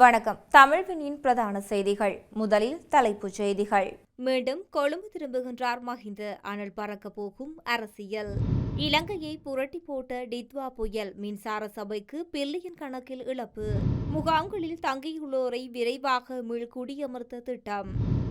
வணக்கம். தமிழ்வினின் பிரதான செய்திகள். முதலில் தலைப்புச் செய்திகள். மீண்டும் கொழும்பு திரும்புகின்றார் மஹிந்த. அனல் பறக்க போகும் அரசியல். இலங்கையை புரட்டி போட்ட டித்வா புயல் மின்சார சபைக்கு பில்லியன் கணக்கில் இழப்பு. முகாம்களில் தங்கியுள்ளோரை விரைவாக மீள்குடியமர்த்த திட்டம்.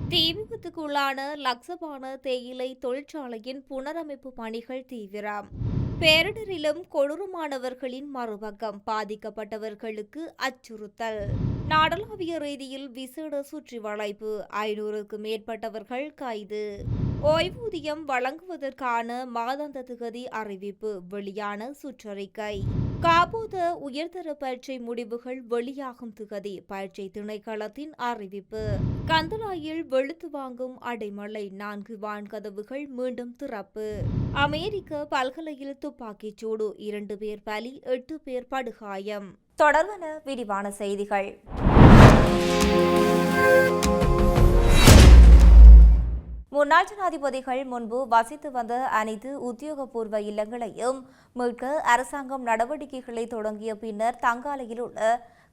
தீ விபத்துக்குள்ளான லக்சபான தேயிலை தொழிற்சாலையின் புனரமைப்பு பணிகள் தீவிரம். பேரிடரிலும் கொடூரமானவர்களின் மறுபக்கம் பாதிக்கப்பட்டவர்களுக்கு அச்சுறுத்தல். நாடளாவிய ரீதியில் விசேட சுற்றி வளைப்பு ஐநூறுக்கு மேற்பட்டவர்கள் கைது. ஓய்வூதியம் வழங்குவதற்கான மாதாந்த திகதி அறிவிப்பு. வெளியான சுற்றறிக்கை. காபூத உயர்தர பரீட்சை முடிவுகள் வெளியாகும் திகதி. பரீட்சை திணைக்களத்தின் அறிவிப்பு. கந்தலாயில் வெளுத்து வாங்கும் அடைமழை நான்கு வான்கதவுகள் மீண்டும் திறப்பு. அமெரிக்க பல்கலையில் துப்பாக்கிச் சூடு. இரண்டு பேர் பலி எட்டு பேர் படுகாயம். தொடர்வன விரிவான செய்திகள். முன்னாள் ஜனாதிபதிகள் முன்பு வசித்து வந்த அனைத்து உத்தியோகபூர்வ இல்லங்களையும் மீட்க அரசாங்கம் நடவடிக்கைகளை தொடங்கிய பின்னர் தங்காலையில் உள்ள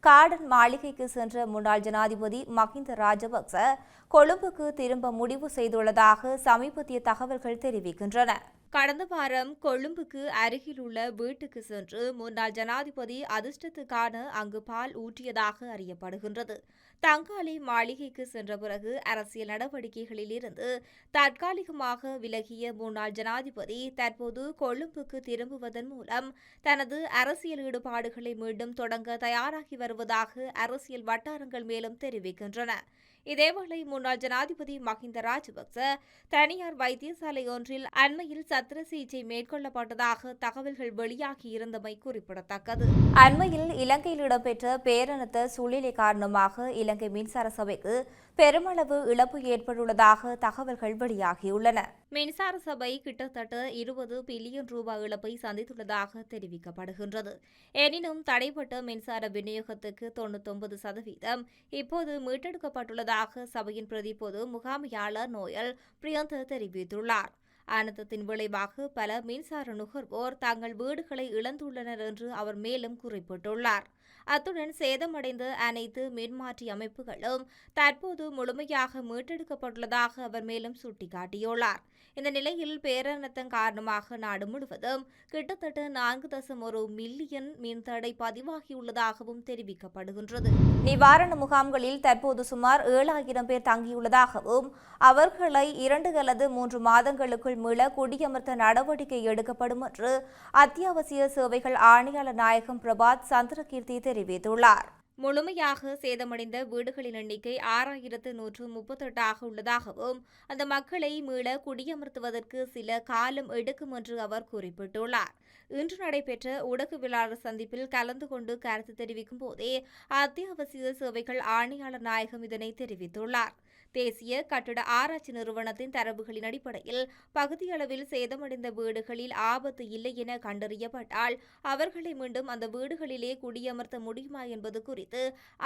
கார்டன் மாளிகைக்கு சென்ற முன்னாள் ஜனாதிபதி மஹிந்த ராஜபக்ச கொழும்புக்கு திரும்ப முடிவு செய்துள்ளதாக சமீபத்திய தகவல்கள் தெரிவிக்கின்றன. கடந்த வாரம் கொழும்புக்கு அருகிலுள்ள வீட்டுக்கு சென்று முன்னாள் ஜனாதிபதி அதிர்ஷ்டத்துக்கான அங்கு பால் ஊற்றியதாக அறியப்படுகின்றது. தங்காலி மாளிகைக்கு சென்ற பிறகு அரசியல் நடவடிக்கைகளில் இருந்து தற்காலிகமாக விலகிய முன்னாள் ஜனாதிபதி தற்போது கொழும்புக்கு திரும்புவதன் மூலம் தனது அரசியல் ஈடுபாடுகளை மீண்டும் தொடங்க தயாராகி வருவதாக அரசியல் வட்டாரங்கள் மேலும் தெரிவிக்கின்றன. இதேவேளை முன்னாள் ஜனாதிபதி மஹிந்த ராஜபக்ச தனியார் வைத்தியசாலை ஒன்றில் அண்மையில் சத்திர சிகிச்சை மேற்கொள்ளப்பட்டதாக தகவல்கள் வெளியாகியிருந்தமை குறிப்பிடத்தக்கது. அண்மையில் இலங்கையில் இடம்பெற்ற பேரணத்த சூழ்நிலை காரணமாக இலங்கை மின்சார சபைக்கு பெருமளவு இழப்பு ஏற்பட்டுள்ளதாக தகவல்கள் வெளியாகியுள்ளன. மின்சார சபை கிட்டத்தட்ட இருபது பில்லியன் ரூபாய் இழப்பை சந்தித்துள்ளதாக தெரிவிக்கப்படுகின்றது. எனினும் தடைப்பட்ட மின்சார விநியோகத்துக்கு தொண்ணூத்தொன்பது சதவீதம் இப்போது மீட்டெடுக்கப்பட்டுள்ளதாக சபையின் பிரதி பொது முகாமையாளர் நோயல் பிரியந்த தெரிவித்துள்ளார். அனர்த்தத்தின் விளைவாக பல மின்சார நுகர்வோர் தங்கள் வீடுகளை இழந்துள்ளனர் என்று அவர் மேலும் குறிப்பிட்டுள்ளார். அத்துடன் சேதமடைந்த அனைத்து மின்மாற்றி அமைப்புகளும் தற்போது முழுமையாக மீட்டெடுக்கப்பட்டுள்ளதாக அவர் மேலும் சுட்டிக்காட்டியுள்ளார். இந்த நிலையில் பேரணத்தம் காரணமாக நாடு முழுவதும் கிட்டத்தட்ட நான்கு தசம் ஒரு மில்லியன் மின்தடை பதிவாகியுள்ளதாகவும் தெரிவிக்கப்படுகின்றது. நிவாரண முகாம்களில் தற்போது சுமார் ஏழாயிரம் பேர் தங்கியுள்ளதாகவும் அவர்களை இரண்டு அல்லது மூன்று மாதங்களுக்குள் மீள குடியமர்த்த நடவடிக்கை எடுக்கப்படும் என்று அத்தியாவசிய சேவைகள் ஆணையாளர் நாயகம் பிரபாத் சந்திரகீர்த்தி தெரிவித்துள்ளார். முழுமையாக சேதமடைந்த வீடுகளின் எண்ணிக்கை ஆறாயிரத்து நூற்று முப்பத்தெட்டாக உள்ளதாகவும் அந்த மக்களை மீள குடியமர்த்துவதற்கு சில காலம் எடுக்கும் என்று அவர் குறிப்பிட்டுள்ளார். இன்று நடைபெற்ற ஊடகவியலாளர் சந்திப்பில் கலந்து கொண்டு கருத்து தெரிவிக்கும் போதே அத்தியாவசிய சேவைகள் ஆணையாளர் நாயகம் இதனை தெரிவித்துள்ளார். தேசிய கட்டட ஆராய்ச்சி நிறுவனத்தின் தரவுகளின் அடிப்படையில் பகுதியளவில் சேதமடைந்த வீடுகளில் ஆபத்து இல்லை என கண்டறியப்பட்டால் அவர்களை மீண்டும் அந்த வீடுகளிலே குடியமர்த்த முடியுமா என்பது குறித்து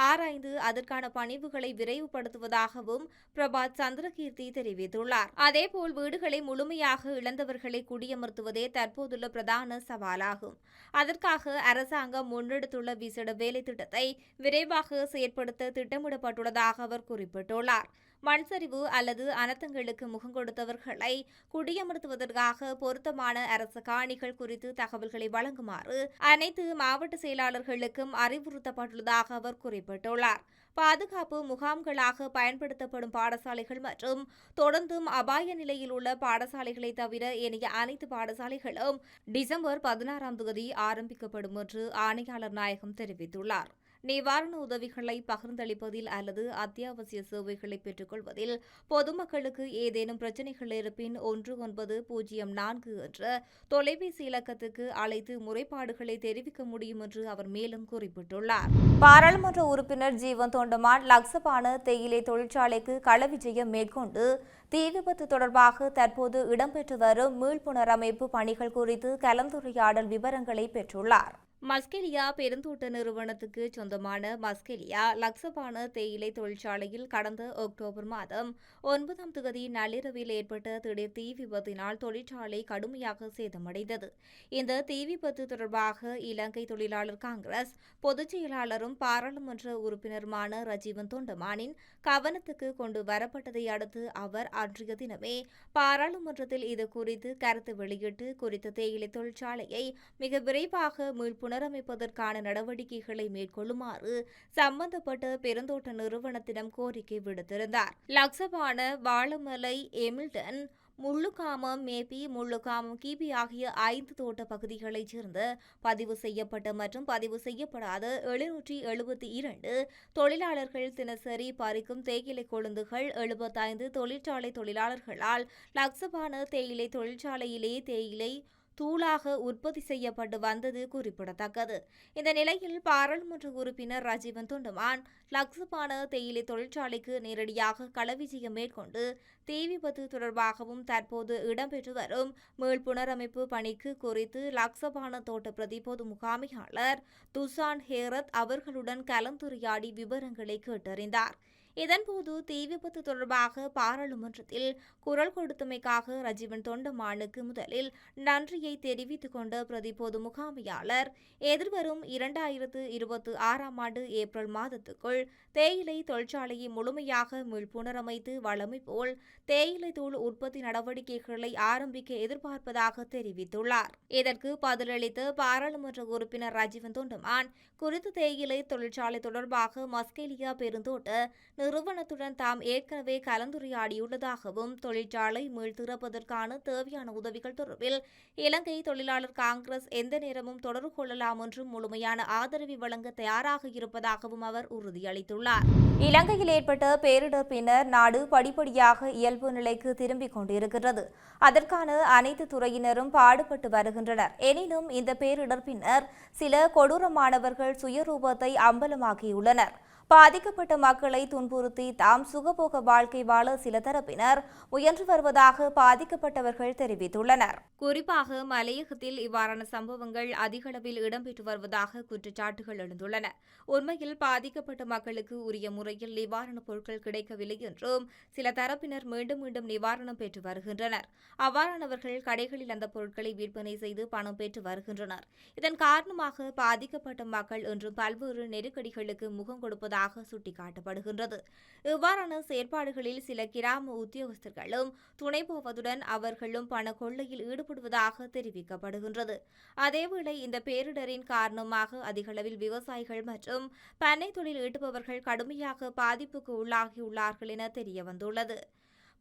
ஆராய்ந்து அதற்கான பணிவுகளை விரைவுபடுத்துவதாகவும் பிரபாத் சந்திரகீர்த்தி தெரிவித்துள்ளார். அதேபோல் வீடுகளை முழுமையாக இழந்தவர்களை குடியமர்த்துவதே தற்போதுள்ள பிரதான சவாலாகும். அதற்காக அரசாங்கம் முன்னெடுத்துள்ள விசேட வேலை திட்டத்தை விரைவாக செயற்படுத்த திட்டமிடப்பட்டுள்ளதாக அவர் குறிப்பிட்டுள்ளார். மண்சரிவு அல்லது அனர்த்தங்களுக்கு முகம் கொடுத்தவர்களை குடியமர்த்துவதற்காக பொருத்தமான அரசு காணிகள் குறித்து தகவல்களை வழங்குமாறு அனைத்து மாவட்ட செயலாளர்களுக்கும் அறிவுறுத்தப்பட்டுள்ளதாக அவர் குறிப்பிட்டுள்ளார். பாதுகாப்பு முகாம்களாக பயன்படுத்தப்படும் பாடசாலைகள் மற்றும் தொடர்ந்தும் அபாய நிலையில் உள்ள பாடசாலைகளை தவிர ஏனைய அனைத்து பாடசாலைகளும் டிசம்பர் பதினாறாம் தேதி ஆரம்பிக்கப்படும் என்று ஆணையாளர் நாயகம் தெரிவித்துள்ளார். நிவாரண உதவிகளை பகிர்ந்தளிப்பதில் அல்லது அத்தியாவசிய சேவைகளை பெற்றுக்கொள்வதில் பொதுமக்களுக்கு ஏதேனும் பிரச்சினைகள் இருப்பின் ஒன்று ஒன்பது பூஜ்ஜியம் நான்கு என்ற தொலைபேசி இலக்கத்துக்கு அழைத்து முறைப்பாடுகளை தெரிவிக்க முடியும் என்று அவர் மேலும் குறிப்பிட்டுள்ளார். பாராளுமன்ற உறுப்பினர் ஜீவன் தொண்டமான் லக்சபான தேயிலை தொழிற்சாலைக்கு களவிஜயம் மேற்கொண்டு தீ விபத்து தொடர்பாக தற்போது இடம்பெற்று வரும் மீள்புனரமைப்பு பணிகள் குறித்து கலந்துரையாடல் விவரங்களை பெற்றுள்ளார். மஸ்கெலியா பெருந்தோட்ட நிறுவனத்துக்கு சொந்தமான மஸ்கெலியா லக்சபான தேயிலை தொழிற்சாலையில் கடந்த அக்டோபர் மாதம் ஒன்பதாம் தொகுதி நள்ளிரவில் ஏற்பட்ட திடீர் தீ விபத்தினால் தொழிற்சாலை கடுமையாக சேதமடைந்தது. இந்த தீ விபத்து தொடர்பாக இலங்கை தொழிலாளர் காங்கிரஸ் பொதுச் செயலாளரும் பாராளுமன்ற உறுப்பினருமான ரஜீவன் தொண்டமானின் கவனத்துக்கு கொண்டு வரப்பட்டதை அடுத்து அவர் அன்றைய தினமே பாராளுமன்றத்தில் இது குறித்து கருத்து வெளியிட்டு குறித்த தேயிலை தொழிற்சாலையை மிக விரைவாக மீள்பு புனரமைப்பதற்கான நடவடிக்கைகளை மேற்கொள்ளுமாறு சம்பந்தப்பட்ட பெருந்தோட்ட நிறுவனத்திடம் கோரிக்கை விடுத்திருந்தார். லக்சபான வாழமலை எமில்டன் முள்ளுக்காமம் மேபி முள்ளுக்காமம் கிபி ஆகிய ஐந்து தோட்ட பகுதிகளைச் சேர்ந்த பதிவு செய்யப்பட்ட மற்றும் பதிவு செய்யப்படாத எழுநூற்றி எழுபத்தி இரண்டு தொழிலாளர்கள் தினசரி பறிக்கும் தேயிலை கொழுந்துகள் எழுபத்தைந்து தொழிற்சாலை தொழிலாளர்களால் லக்சபான தேயிலை தொழிற்சாலையிலே தேயிலை தூளாக உற்பத்தி செய்யப்பட்டு வந்தது குறிப்பிடத்தக்கது. இந்த நிலையில் பாராளுமன்ற உறுப்பினர் ராஜீவன் தொண்டுமான் லக்ஸபான தேயிலை தொழிற்சாலைக்கு நேரடியாக களவிஜயம் மேற்கொண்டு தீ விபத்து தொடர்பாகவும் தற்போது இடம்பெற்று வரும். மீள் புனரமைப்பு பணிக்கு குறித்து லக்ஸபான தோட்ட பிரதி பொது முகாமையாளர் துசான் ஹேரத் அவர்களுடன் கலந்துரையாடி விவரங்களை கேட்டறிந்தார். இதன்போது தீ விபத்து தொடர்பாக பாராளுமன்றத்தில் குரல் கொடுத்தமைக்காக ரஜீவன் தொண்டமானுக்கு முதலில் நன்றியை தெரிவித்துக் கொண்ட பிரதி பொது முகாமையாளர். எதிர்வரும் இரண்டாயிரத்து இருபத்தி ஆறாம் ஆண்டு ஏப்ரல் மாதத்துக்குள் தேயிலை தொழிற்சாலையை முழுமையாக மீள்புணரமைத்து வளமை போல் தேயிலை தூள் உற்பத்தி நடவடிக்கைகளை ஆரம்பிக்க எதிர்பார்ப்பதாக தெரிவித்துள்ளார். இதற்கு பதிலளித்த பாராளுமன்ற உறுப்பினர் ரஜீவன் தொண்டமான் குறித்த தேயிலை தொழிற்சாலை தொடர்பாக மஸ்கேலியா பெருந்தோட்ட நிறுவனத்துடன் தாம் ஏற்கனவே கலந்துரையாடியுள்ளதாகவும் தொழிற்சாலை மீள் திறப்பதற்கான தேவையான உதவிகள் தொடர்பில் இலங்கை தொழிலாளர் காங்கிரஸ் எந்த நேரமும் தொடர்பு கொள்ளலாம் என்றும் முழுமையான ஆதரவை வழங்க தயாராக இருப்பதாகவும் அவர் உறுதியளித்துள்ளார். இலங்கையில் ஏற்பட்ட பேரிடர் பின்னர் நாடு படிப்படியாக இயல்பு நிலைக்கு திரும்பிக் கொண்டிருக்கிறது. அதற்கான அனைத்து துறையினரும் பாடுபட்டு வருகின்றனர். எனினும் இந்த பேரிடர் பின்னர் சில கொடூரமானவர்கள் சுயரூபத்தை அம்பலமாக்கியுள்ளனர். பாதிக்கப்பட்ட மக்களை துன்புறுத்தி தாம் சுகபோக வாழ்க்கை வாழ சில தரப்பினர் முயன்று வருவதாக பாதிக்கப்பட்டவர்கள் தெரிவித்துள்ளனர். குறிப்பாக மலையகத்தில் இவ்வாறான சம்பவங்கள் அதிகளவில் இடம்பெற்று வருவதாக குற்றச்சாட்டுகள் எழுந்துள்ளன. உண்மையில் பாதிக்கப்பட்ட மக்களுக்கு உரிய முறையில் நிவாரணப் பொருட்கள் கிடைக்கவில்லை என்றும் சில தரப்பினர் மீண்டும் மீண்டும் நிவாரணம் பெற்று வருகின்றனர். அவ்வாறானவர்கள் கடைகளில் அந்த பொருட்களை விற்பனை செய்து பணம் பெற்று வருகின்றனர். இதன் காரணமாக பாதிக்கப்பட்ட மக்கள் இன்று பல்வேறு நெருக்கடிகளுக்கு முகம் கொடுப்பதாக சுட்டிக்காட்டப்படுகின்றது. இவ்வாறான செயற்பாடுகளில் சில கிராம உத்தியோகஸ்தர்களும் துணை போவதுடன் அவர்களும் பண கொள்ளையில் ஈடுபடுவதாக தெரிவிக்கப்படுகின்றது. அதேவேளை இந்த பேரிடரின் காரணமாக அதிகளவில் விவசாயிகள் மற்றும் பண்ணை தொழில் ஈட்டுபவர்கள் கடுமையாக பாதிப்புக்கு உள்ளாகியுள்ளார்கள் என தெரியவந்துள்ளது.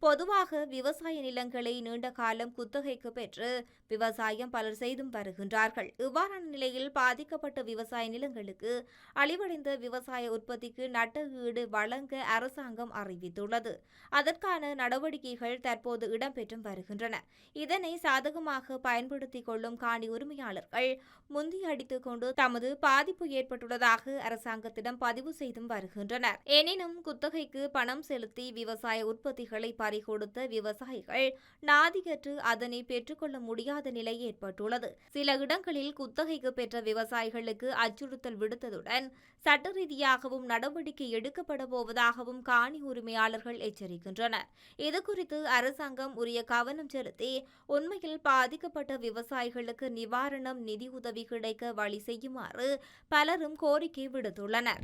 பொதுவாக விவசாய நிலங்களை நீண்ட காலம் குத்தகைக்கு பெற்று விவசாயம் பலர் செய்தும் வருகின்றார்கள். இவ்வாறான நிலையில் பாதிக்கப்பட்ட விவசாய நிலங்களுக்கு அழிவடைந்த விவசாய உற்பத்திக்கு நட்ட ஈடு வழங்க அரசாங்கம் அறிவித்துள்ளது. அதற்கான நடவடிக்கைகள் தற்போது இடம்பெற்றும் வருகின்றன. இதனை சாதகமாக பயன்படுத்திக் கொள்ளும் காணி உரிமையாளர்கள் முந்தி அடித்துக் கொண்டு தமது பாதிப்பு ஏற்பட்டுள்ளதாக அரசாங்கத்திடம் பதிவு செய்தும் வருகின்றனர். எனினும் குத்தகைக்கு பணம் செலுத்தி விவசாய உற்பத்திகளை வரி கொடுத்த விவசாயிகள் நாதியற்று அதனை பெற்றுக்கொள்ள முடியாத நிலை ஏற்பட்டுள்ளது. சில இடங்களில் குத்தகைக்கு பெற்ற விவசாயிகளுக்கு அச்சுறுத்தல் விடுத்ததுடன் சட்ட ரீதியாகவும் நடவடிக்கை எடுக்கப்பட போவதாகவும் காணி உரிமையாளர்கள் எச்சரிக்கின்றனர். இதுகுறித்து அரசாங்கம் உரிய கவனம் செலுத்தி உண்மையில் பாதிக்கப்பட்ட விவசாயிகளுக்கு நிவாரணம் நிதியுதவி கிடைக்க வழி செய்யுமாறு பலரும் கோரிக்கை விடுத்துள்ளனர்.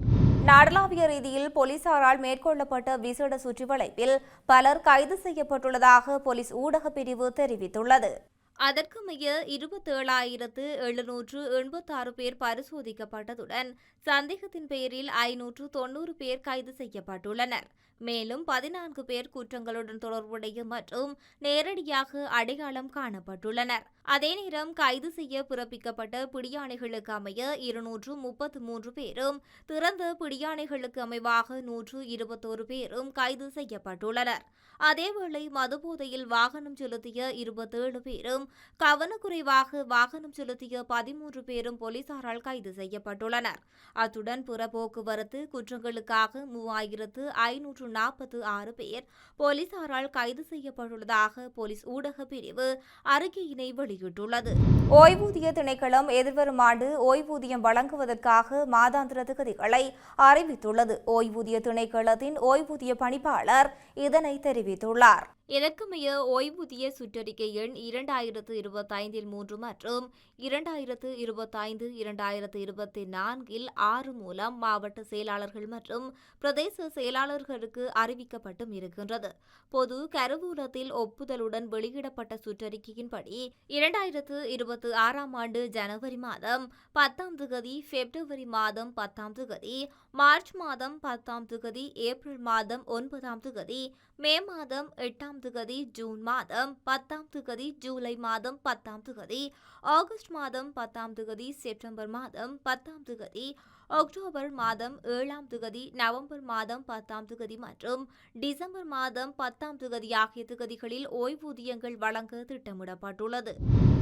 நாடளாவிய ரீதியில் போலீசாரால் மேற்கொள்ளப்பட்ட விசேட சுற்றிவளைப்பில் பலர் கைது செய்யப்பட்டுள்ளதாக போலீஸ் ஊடகப் பிரிவு தெரிவித்துள்ளது. அதற்குமைய இருபத்தேழாயிரத்து எழுநூற்று எண்பத்தாறு பேர் பரிசோதிக்கப்பட்டதுடன் சந்தேகத்தின் பெயரில் ஐநூற்று தொன்னூறு பேர் கைது செய்யப்பட்டுள்ளனர். மேலும் பதினான்கு பேர் குற்றங்களுடன் தொடர்புடைய மற்றும் நேரடியாக அடையாளம் காணப்பட்டுள்ளனர். அதே நேரம் கைது செய்ய பிறப்பிக்கப்பட்ட பிடியாணைகளுக்கு அமைய இருநூற்று முப்பத்து மூன்று பேரும் திறந்த பிடியாணைகளுக்கு அமைவாக நூற்று இருபத்தோரு பேரும் கைது செய்யப்பட்டுள்ளனர். அதேவேளை மதுபோதையில் வாகனம் செலுத்திய இருபத்தேழு பேரும் கவனக்குறைவாக வாகனம் செலுத்திய பதிமூன்று பேரும் போலீசாரால் கைது செய்யப்பட்டுள்ளனர். அத்துடன் புற போக்குவரத்து குற்றங்களுக்காக மூவாயிரத்து ஐநூற்று நாற்பத்து ஆறு பேர் போலீசாரால் கைது செய்யப்பட்டுள்ளதாக போலீஸ் ஊடக பிரிவு அறிக்கையினை வெளியிட்டுள்ளது. ஓய்வூதிய திணைக்களம் எதிர்வரும் ஆண்டு ஓய்வூதியம் வழங்குவதற்காக மாதாந்திர திகதிகளை அறிவித்துள்ளது. ஓய்வூதிய திணைக்களத்தின் ஓய்வூதிய பணிப்பாளர் இதனை தெரிவித்துள்ளார். இதற்குமைய ஓய்வூதிய சுற்றறிக்கை எண் இரண்டாயிரத்து இருபத்தைந்தில் மூன்று மற்றும் இரண்டாயிரத்து இருபத்தைந்து இரண்டாயிரத்து இருபத்தி நான்கில் ஆறு மூலம் மாவட்ட செயலாளர்கள் மற்றும் பிரதேச செயலாளர்களுக்கு அறிவிக்கப்பட்டும் இருக்கின்றது. பொது கருவூலத்தில் ஒப்புதலுடன் வெளியிடப்பட்ட சுற்றறிக்கையின்படி இரண்டாயிரத்து இருபத்தி ஆறாம் ஆண்டு ஜனவரி மாதம் பத்தாம் திகதி பிப்ரவரி மாதம் பத்தாம் திகதி மார்ச் மாதம் பத்தாம் திகதி ஏப்ரல் மாதம் ஒன்பதாம் திகதி மே மாதம் எட்டாம் திகதி ஜூன் மாதம் பத்தாம் திகதி ஜூலை மாதம் பத்தாம் திகதி ஆகஸ்ட் மாதம் பத்தாம் திகதி செப்டம்பர் மாதம் பத்தாம் திகதி அக்டோபர் மாதம் ஏழாம் திகதி நவம்பர் மாதம் பத்தாம் திகதி மற்றும் டிசம்பர் மாதம் பத்தாம் திகதி ஆகிய திகதிகளில் ஓய்வூதியங்கள் வழங்க திட்டமிடப்பட்டுள்ளது.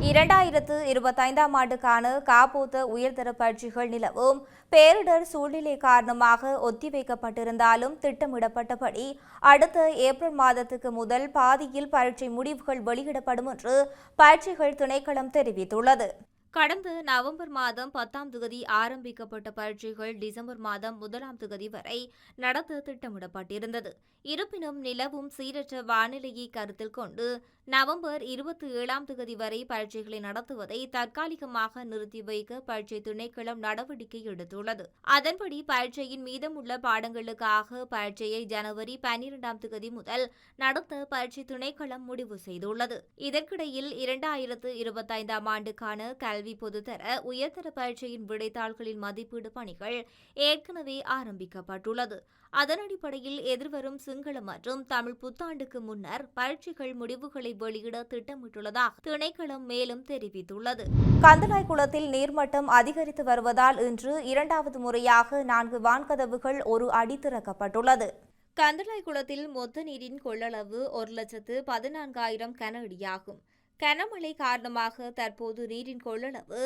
இரண்டாயிரத்து இருபத்தைந்தாம் ஆண்டுக்கான காப்போத்த உயர்தர பயிற்சிகள் நிலவும் பேரிடர் சூழ்நிலை காரணமாக ஒத்திவைக்கப்பட்டிருந்தாலும் திட்டமிடப்பட்டபடி அடுத்த ஏப்ரல் மாதத்துக்கு முதல் பாதியில் பயிற்சி முடிவுகள் வெளியிடப்படும் என்று பயிற்சிகள் திணைக்களம் தெரிவித்துள்ளது. கடந்த நவம்பர் மாதம் பத்தாம் தேதி ஆரம்பிக்கப்பட்ட பரீட்சைகள் டிசம்பர் மாதம் முதலாம் தேதி வரை நடத்த திட்டமிடப்பட்டிருந்தது. இருப்பினும் நிலவும் சீரற்ற வானிலையை கருத்தில் கொண்டு நவம்பர் இருபத்தி ஏழாம் தேதி வரை பரீட்சைகளை நடத்துவதை தற்காலிகமாக நிறுத்தி வைக்க பரீட்சை திணைக்களம் நடவடிக்கை எடுத்துள்ளது. அதன்படி பரீட்சையின் மீதமுள்ள பாடங்களுக்காக பரீட்சையை ஜனவரி பனிரெண்டாம் தேதி முதல் நடத்த பரீட்சை திணைக்களம் முடிவு செய்துள்ளது. இதற்கிடையில் இரண்டாயிரத்து இருபத்தைந்தாம் ஆண்டுக்கான கல்வி பொதுத்தர உயர்தர பரீட்சையின் விடைத்தாள்களின் மதிப்பீடு பணிகள் ஏற்கனவே ஆரம்பிக்கப்பட்டுள்ளது. அதன் அடிப்படையில் எதிர்வரும் சிங்கள மற்றும் தமிழ் புத்தாண்டுக்கு முன்னர் பரீட்சைகள் முடிவுகளை வெளியிட திட்டமிட்டுள்ளதாக திணைக்களம் மேலும் தெரிவித்துள்ளது. கந்தலாய் குளத்தில் நீர்மட்டம் அதிகரித்து வருவதால் இன்று இரண்டாவது முறையாக நான்கு வான்கதவுகள் ஒரு அடி திறக்கப்பட்டுள்ளது. கந்தளாய் குளத்தில் மொத்த நீரின் கொள்ளளவு ஒரு லட்சத்து பதினான்காயிரம் கன அடியாகும் கனமழை காரணமாக தற்போது நீரின் கொள்ளளவு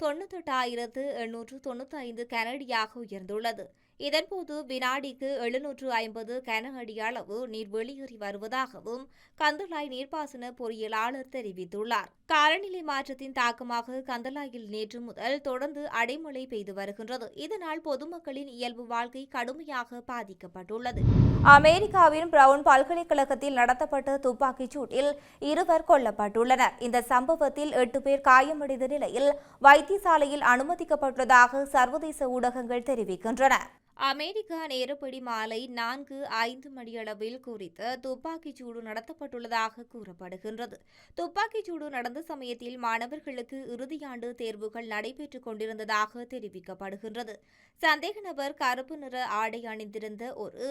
தொண்ணூத்தெட்டாயிரத்து எண்ணூற்று தொண்ணூற்றி ஐந்து கனடியாக உயர்ந்துள்ளது. இதன்போது வினாடிக்கு எழுநூற்று ஐம்பது கன அடி அளவு நீர் வெளியேறி வருவதாகவும் கந்தளாய் நீர்ப்பாசன பொறியியலாளர் தெரிவித்துள்ளார். காலநிலை மாற்றத்தின் தாக்கமாக கந்தளாயில் நேற்று முதல் தொடர்ந்து அடைமழை பெய்து வருகின்றது. இதனால் பொதுமக்களின் இயல்பு வாழ்க்கை கடுமையாக பாதிக்கப்பட்டுள்ளது. அமெரிக்காவின் பிரவுன் பல்கலைக்கழகத்தில் நடத்தப்பட்ட துப்பாக்கிச் சூட்டில் இருவர் கொல்லப்பட்டுள்ளனர். இந்த சம்பவத்தில் எட்டு பேர் காயமடைந்த நிலையில் வைத்தியசாலையில் அனுமதிக்கப்பட்டுள்ளதாக சர்வதேச ஊடகங்கள் தெரிவிக்கின்றன. அமெரிக்கா நேரப்படி மாலை நான்கு ஐந்து மணியளவில் குறித்த துப்பாக்கிச் சூடு நடத்தப்பட்டுள்ளதாக கூறப்படுகின்றது. துப்பாக்கிச் சூடு நடந்த சமயத்தில் மாணவர்களுக்கு இறுதியாண்டு தேர்வுகள் நடைபெற்றுக் கொண்டிருந்ததாக தெரிவிக்கப்படுகின்றது. சந்தேக நபர் கருப்பு நிற ஆடை அணிந்திருந்த ஒரு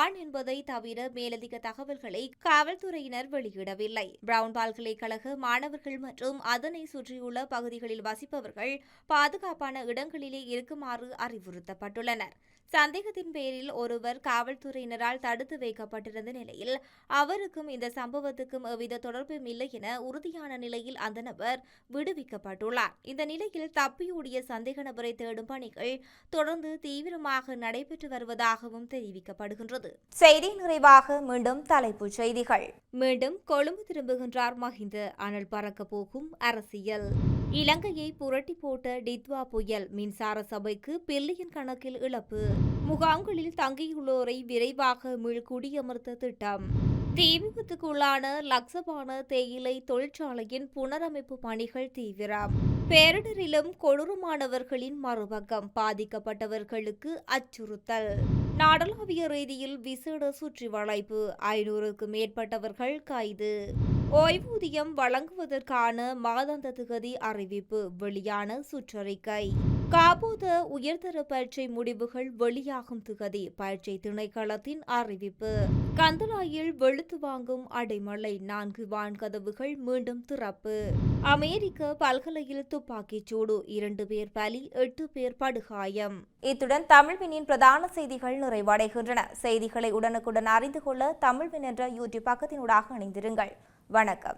ஆண் என்பதை தவிர மேலதிக தகவல்களை காவல்துறையினர் வெளியிடவில்லை. பிரவுன் பல்கலைக்கழக மாணவர்கள் மற்றும் அதனை சுற்றியுள்ள பகுதிகளில் வசிப்பவர்கள் பாதுகாப்பான இடங்களிலே இருக்குமாறு அறிவுறுத்தப்பட்டுள்ளனர். சந்தேகத்தின் பேரில் ஒருவர் காவல்துறையினரால் தடுத்து வைக்கப்பட்டிருந்த நிலையில் அவருக்கும் இந்த சம்பவத்துக்கும் எவ்வித தொடர்பும் இல்லை என உறுதியான நிலையில் அந்த நபர் விடுவிக்கப்பட்டுள்ளார். இந்த நிலையில் தப்பியோடிய சந்தேக நபரை தேடும் பணிகள் தொடர்ந்து தீவிரமாக நடைபெற்று வருவதாகவும் தெரிவிக்கப்படுகின்றது. செய்தி நிறைவாக மீண்டும் தலைப்புச் செய்திகள். மீண்டும் கொழும்பு திரும்புகின்றார் மஹிந்த அனல் பறக்க போகும் அரசியல். இலங்கையை புரட்டி போட்ட டித்வா புயல் மின்சார சபைக்கு பில்லியன் கணக்கில் இழப்பு. முகாம்களில் தங்கியுள்ளோரை விரைவாக மீள்குடியமர்த்த திட்டம். தீ விபத்துக்குள்ளான லக்சபான தேயிலை தொழிற்சாலையின் புனரமைப்பு பணிகள் தீவிரம். பேரிடரிலும் கொடூரமானவர்களின் மறுபக்கம் பாதிக்கப்பட்டவர்களுக்கு அச்சுறுத்தல். நாடளாவிய ரீதியில் விசேட சுற்றி வளைப்பு ஐநூறுக்கு மேற்பட்டவர்கள் கைது. ஓய்வூதியம் வழங்குவதற்கான மாதாந்த திகதி அறிவிப்பு வெளியான சுற்றறிக்கை. காபூத உயர்தர பரீட்சை முடிவுகள் வெளியாகும் திகதி. பரீட்சை திணைக்களத்தின் அறிவிப்பு. கந்தலாயில் வெளுத்து வாங்கும் அடைமழை நான்கு வான்கதவுகள் மீண்டும் திறப்பு. அமெரிக்க பல்கலையில் துப்பாக்கிச் சூடு. இரண்டு பேர் பலி எட்டு பேர் படுகாயம். இத்துடன் தமிழ்வினின் பிரதான செய்திகள் நிறைவடைகின்றன. செய்திகளை உடனுக்குடன் அறிந்து கொள்ள தமிழ்வின் என்ற யூடியூப் பக்கத்தினூடாக இணைந்திருங்கள். வணக்கம்.